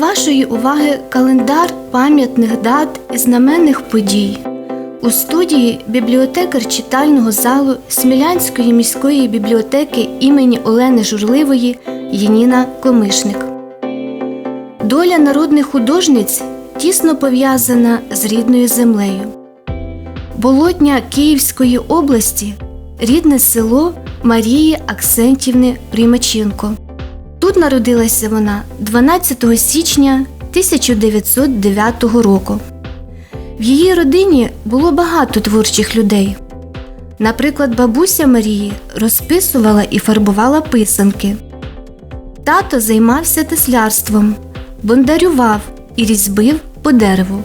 Вашої уваги календар пам'ятних дат і знаменних подій. У студії бібліотекар читального залу Смілянської міської бібліотеки імені Олени Журливої Яніна Комишник. Доля народних художниць тісно пов'язана з рідною землею. Болотня Київської області рідне село Марії Аксентівни Приймаченко. Тут народилася вона 12 січня 1909 року. В її родині було багато творчих людей. Наприклад, бабуся Марії розписувала і фарбувала писанки. Тато займався теслярством, бондарював і різьбив по дереву.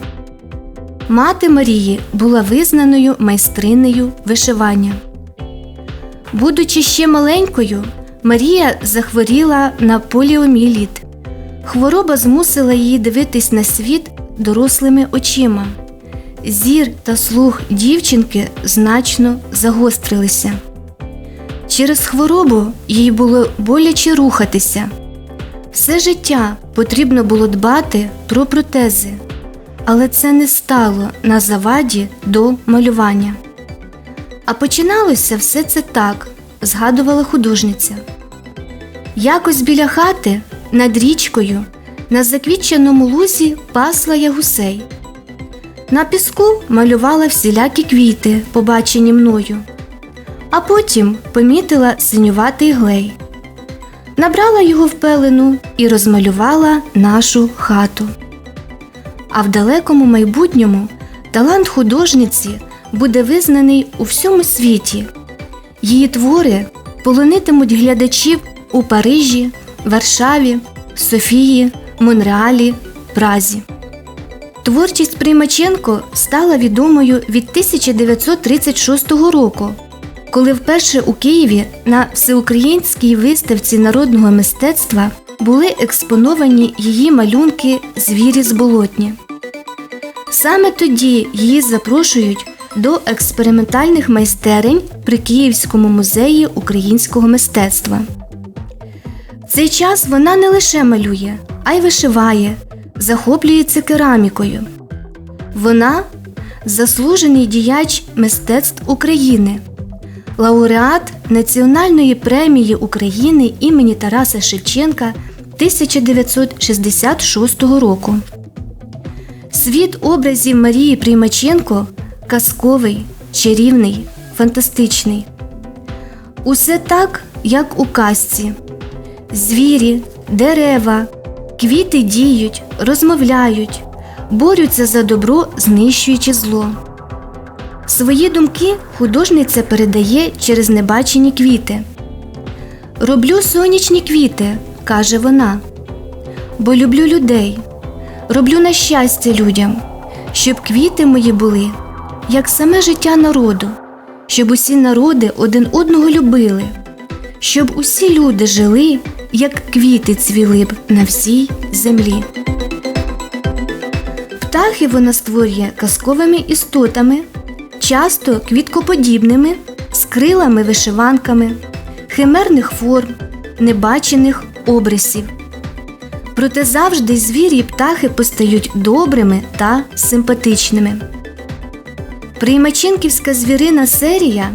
Мати Марії була визнаною майстринею вишивання. Будучи ще маленькою, Марія захворіла на поліоміліт. Хвороба змусила її дивитись на світ дорослими очима. Зір та слух дівчинки значно загострилися. Через хворобу їй було боляче рухатися. Все життя потрібно було дбати про протези, але це не стало на заваді до малювання. А починалося все це так, згадувала художниця. Якось біля хати над річкою на заквітченому лузі пасла я гусей. На піску малювала всілякі квіти, побачені мною, а потім помітила синюватий глей. Набрала його в пелену і розмалювала нашу хату. А в далекому майбутньому талант художниці буде визнаний у всьому світі. Її твори полонитимуть глядачів у Парижі, Варшаві, Софії, Монреалі, Празі. Творчість Приймаченко стала відомою від 1936 року, коли вперше у Києві на всеукраїнській виставці народного мистецтва були експоновані її малюнки Звірі з болотні. Саме тоді її запрошують до експериментальних майстерень при Київському музеї українського мистецтва. В цей час вона не лише малює, а й вишиває, захоплюється керамікою. Вона заслужений діяч мистецтв України, лауреат Національної премії України імені Тараса Шевченка 1966 року. Світ образів Марії Приймаченко казковий, чарівний, фантастичний. Усе так, як у казці. Звірі, дерева, квіти діють, розмовляють, борються за добро, знищуючи зло. Свої думки художниця передає через небачені квіти. Роблю сонячні квіти, каже вона, бо люблю людей, роблю на щастя людям, щоб квіти мої були, як саме життя народу, щоб усі народи один одного любили, щоб усі люди жили, як квіти цвіли б на всій землі. Птахи вона створює казковими істотами, часто квіткоподібними, з крилами вишиванками, химерних форм, небачених обрисів. Проте завжди звірі й птахи постають добрими та симпатичними. Приймаченківська звірина серія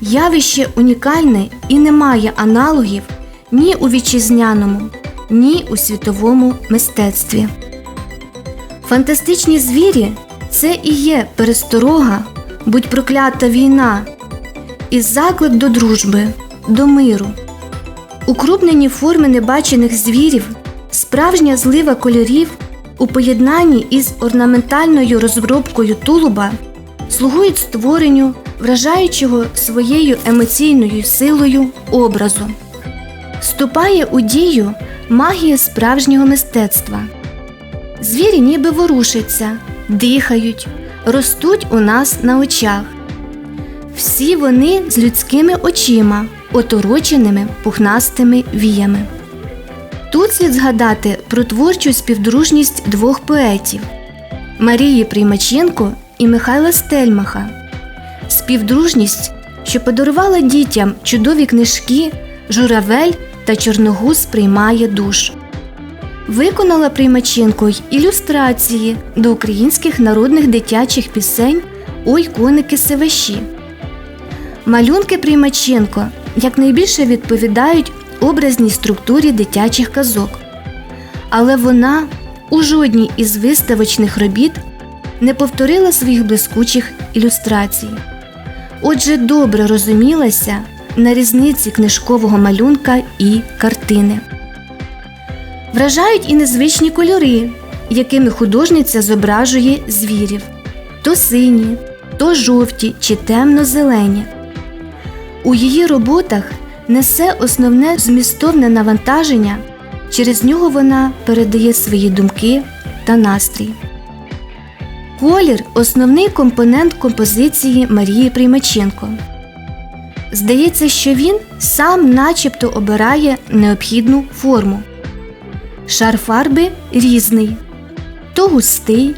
явище унікальне і не має аналогів ні у вітчизняному, ні у світовому мистецтві. Фантастичні звірі це і є пересторога, будь проклята війна, і заклик до дружби, до миру. Укрупнені форми небачених звірів, справжня злива кольорів у поєднанні із орнаментальною розробкою тулуба слугують створенню вражаючого своєю емоційною силою образу. Вступає у дію магія справжнього мистецтва. Звірі ніби ворушаться, дихають, ростуть у нас на очах. Всі вони з людськими очима, отороченими пухнастими віями. Тут слід згадати про творчу співдружність двох поетів Марії Приймаченко і Михайла Стельмаха. Співдружність, що подарувала дітям чудові книжки Журавель та Чорногуз приймає душ. Виконала Приймаченко й ілюстрації до українських народних дитячих пісень Ой коники сиваші. Малюнки Приймаченко якнайбільше відповідають образній структурі дитячих казок. Але вона у жодній із виставочних робіт не повторила своїх блискучих ілюстрацій. Отже, добре розумілася на різниці книжкового малюнка і картини. Вражають і незвичні кольори, якими художниця зображує звірів то сині, то жовті чи темно-зелені. У її роботах несе основне змістовне навантаження, через нього вона передає свої думки та настрій. Колір основний компонент композиції Марії Приймаченко. Здається, що він сам начебто обирає необхідну форму. Шар фарби різний, то густий,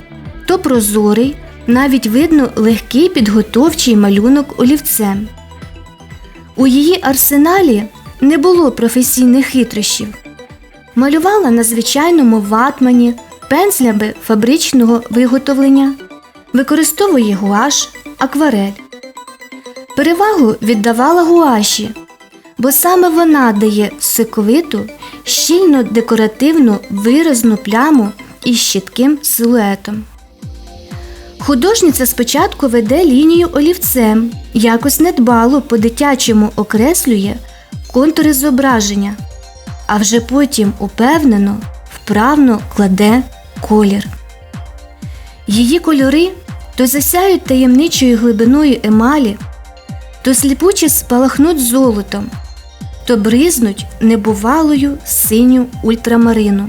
то прозорий, навіть видно легкий підготовчий малюнок олівцем. У її арсеналі не було професійних хитрощів. Малювала на звичайному ватмані, пензлями фабричного виготовлення, використовує гуаш, акварель. Перевагу віддавала гуаші, бо саме вона дає соковиту, щільно декоративну виразну пляму із щітким силуетом. Художниця спочатку веде лінію олівцем, якось недбало по-дитячому окреслює контури зображення, а вже потім упевнено, вправно кладе колір. Її кольори то засяють таємничою глибиною емалі, то сліпуче спалахнуть золотом, то бризнуть небувалою синю ультрамарину.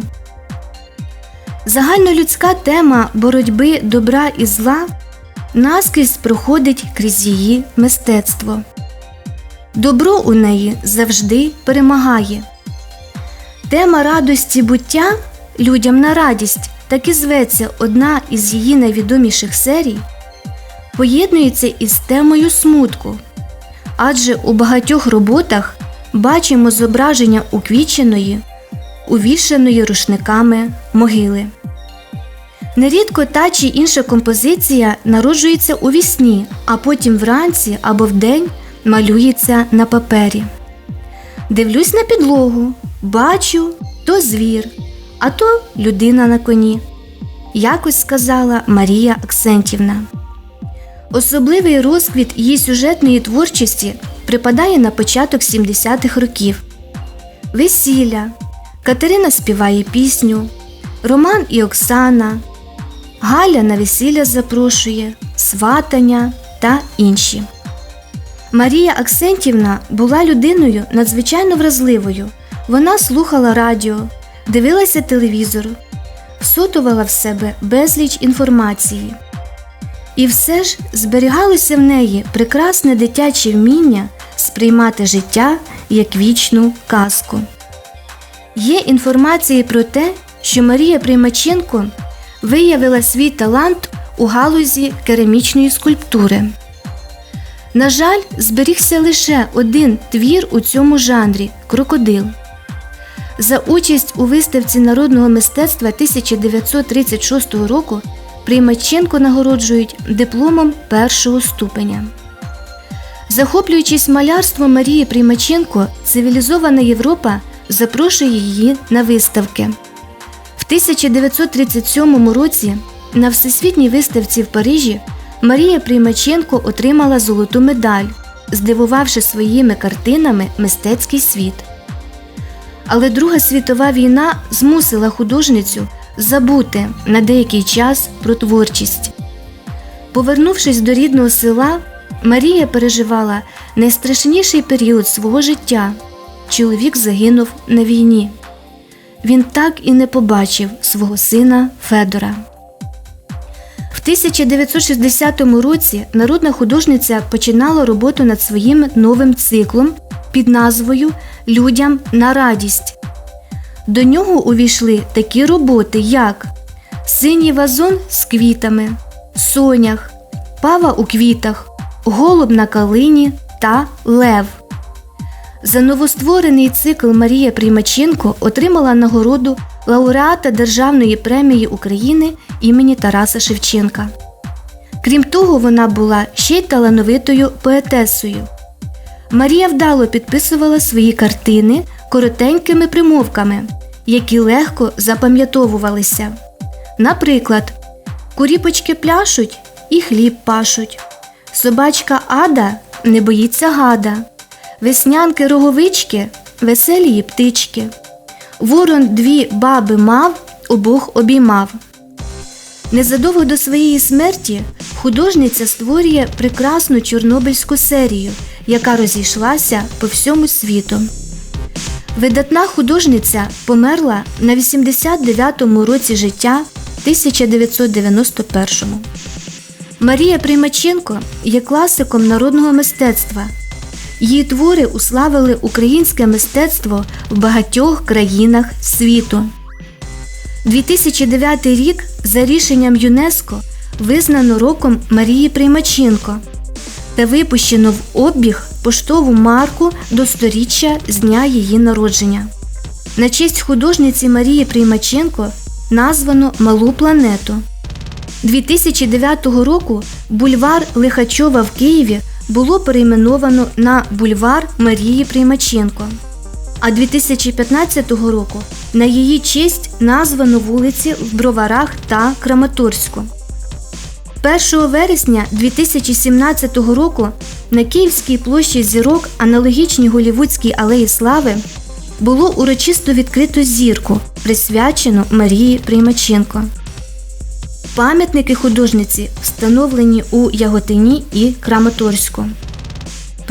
Загальнолюдська тема боротьби добра і зла наскрізь проходить крізь її мистецтво. Добро у неї завжди перемагає. Тема радості буття людям на радість так і зветься одна із її найвідоміших серій, поєднується із темою смутку, адже у багатьох роботах бачимо зображення уквіченої, увішаної рушниками могили. Нерідко та чи інша композиція народжується у вісні, а потім вранці або вдень малюється на папері. Дивлюсь на підлогу, бачу то звір, а то людина на коні, якось сказала Марія Аксентівна. Особливий розквіт її сюжетної творчості припадає на початок 70-х років. Весілля, Катерина співає пісню, Роман і Оксана, Галя на весілля запрошує, сватання та інші. Марія Аксентівна була людиною надзвичайно вразливою. Вона слухала радіо, дивилася телевізор, всотувала в себе безліч інформації. І все ж зберігалося в неї прекрасне дитяче вміння сприймати життя як вічну казку. Є інформації про те, що Марія Приймаченко виявила свій талант у галузі керамічної скульптури. На жаль, зберігся лише один твір у цьому жанрі крокодил. За участь у виставці народного мистецтва 1936 року Приймаченко нагороджують дипломом першого ступеня. Захоплюючись малярством Марії Приймаченко, цивілізована Європа запрошує її на виставки. В 1937 році на всесвітній виставці в Парижі Марія Приймаченко отримала золоту медаль, здивувавши своїми картинами мистецький світ. Але Друга світова війна змусила художницю забути на деякий час про творчість. Повернувшись до рідного села, Марія переживала найстрашніший період свого життя. Чоловік загинув на війні. Він так і не побачив свого сина Федора. В 1960 році народна художниця починала роботу над своїм новим циклом під назвою Людям на радість. До нього увійшли такі роботи, як Синій вазон з квітами, Сонях, Пава у квітах, Голуб на калині та Лев. За новостворений цикл Марія Приймаченко отримала нагороду лауреата Державної премії України імені Тараса Шевченка. Крім того, вона була ще й талановитою поетесою. Марія вдало підписувала свої картини коротенькими примовками, які легко запам'ятовувалися. Наприклад, куріпочки пляшуть і хліб пашуть, собачка ада не боїться гада, веснянки роговички, веселії птички. Ворон дві баби мав, обох обіймав. Незадовго до своєї смерті художниця створює прекрасну чорнобильську серію, яка розійшлася по всьому світу. Видатна художниця померла на 89-му році життя 1991-му. Марія Примаченко є класиком народного мистецтва. Її твори уславили українське мистецтво в багатьох країнах світу. 2009 рік за рішенням ЮНЕСКО визнано роком Марії Приймаченко та випущено в обіг поштову марку до сторіччя з дня її народження. На честь художниці Марії Приймаченко названо Малу планету. 2009 року бульвар Лихачова в Києві було перейменовано на бульвар Марії Приймаченко. А 2015 року на її честь названо вулиці в Броварах та Краматорську. 1 вересня 2017 року на Київській площі зірок, аналогічній Голівудській алеї Слави, було урочисто відкрито зірку, присвячену Марії Приймаченко. Пам'ятники художниці встановлені у Яготині і Краматорську.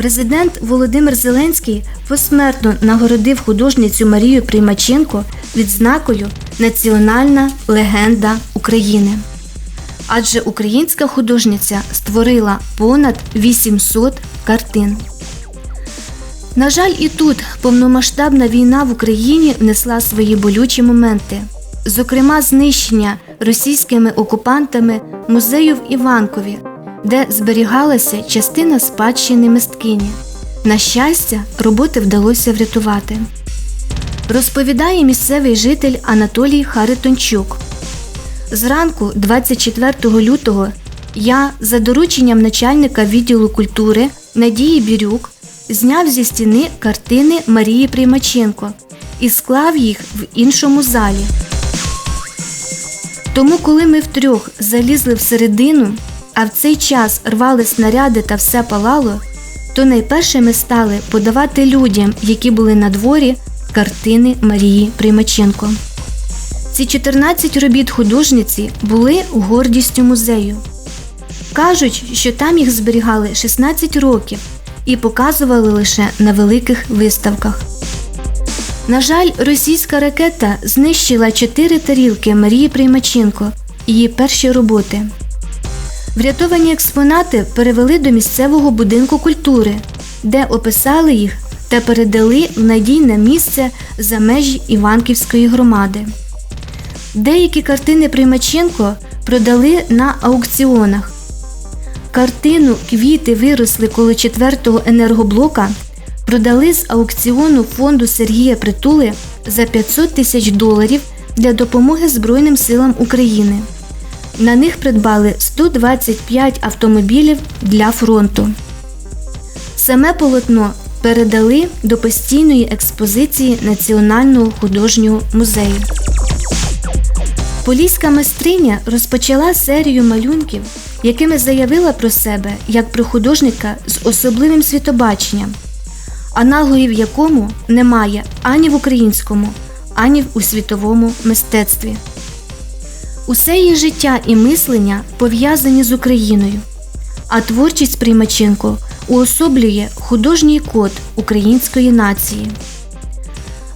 Президент Володимир Зеленський посмертно нагородив художницю Марію Приймаченко відзнакою Національна легенда України. Адже українська художниця створила понад 800 картин. На жаль, і тут повномасштабна війна в Україні внесла свої болючі моменти, зокрема, знищення російськими окупантами музею в Іванкові, де зберігалася частина спадщини мисткині. На щастя, роботи вдалося врятувати. Розповідає місцевий житель Анатолій Харитончук. Зранку, 24 лютого, я за дорученням начальника відділу культури Надії Бірюк зняв зі стіни картини Марії Приймаченко і склав їх в іншому залі. Тому, коли ми втрьох залізли всередину, а в цей час рвали снаряди та все палало, то найперше ми стали подавати людям, які були на дворі, картини Марії Примаченко. Ці 14 робіт художниці були гордістю музею. Кажуть, що там їх зберігали 16 років і показували лише на великих виставках. На жаль, російська ракета знищила чотири тарілки Марії Приймаченко її перші роботи. Врятовані експонати перевели до місцевого будинку культури, де описали їх та передали в надійне місце за межі Іванківської громади. Деякі картини Примаченко продали на аукціонах. Картину Квіти виросли коло четвертого енергоблока продали з аукціону фонду Сергія Притули за 500 тисяч доларів для допомоги Збройним силам України. На них придбали 125 автомобілів для фронту. Саме полотно передали до постійної експозиції Національного художнього музею. Поліська майстриня розпочала серію малюнків, якими заявила про себе як про художника з особливим світобаченням, аналогів якому немає ані в українському, ані у світовому мистецтві. Усе її життя і мислення пов'язані з Україною, а творчість Примаченко уособлює художній код української нації.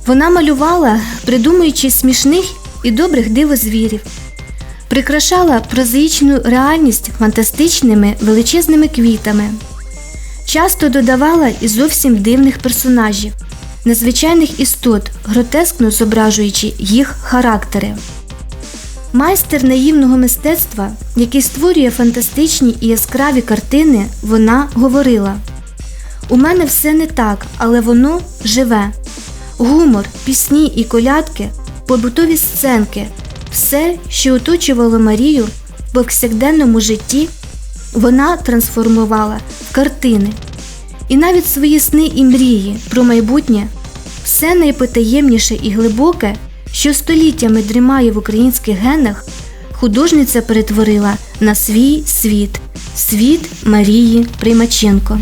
Вона малювала, придумуючи смішних і добрих дивозвірів, прикрашала прозаїчну реальність фантастичними величезними квітами, часто додавала і зовсім дивних персонажів, незвичайних істот, гротескно зображуючи їх характери. Майстер наївного мистецтва, який створює фантастичні і яскраві картини, вона говорила: У мене все не так, але воно живе. Гумор, пісні і колядки, побутові сценки, все, що оточувало Марію в повсякденному житті, вона трансформувала в картини. І навіть свої сни і мрії про майбутнє, все найпотаємніше і глибоке, що століттями дрімає в українських генах, художниця перетворила на свій світ світ Марії Примаченко.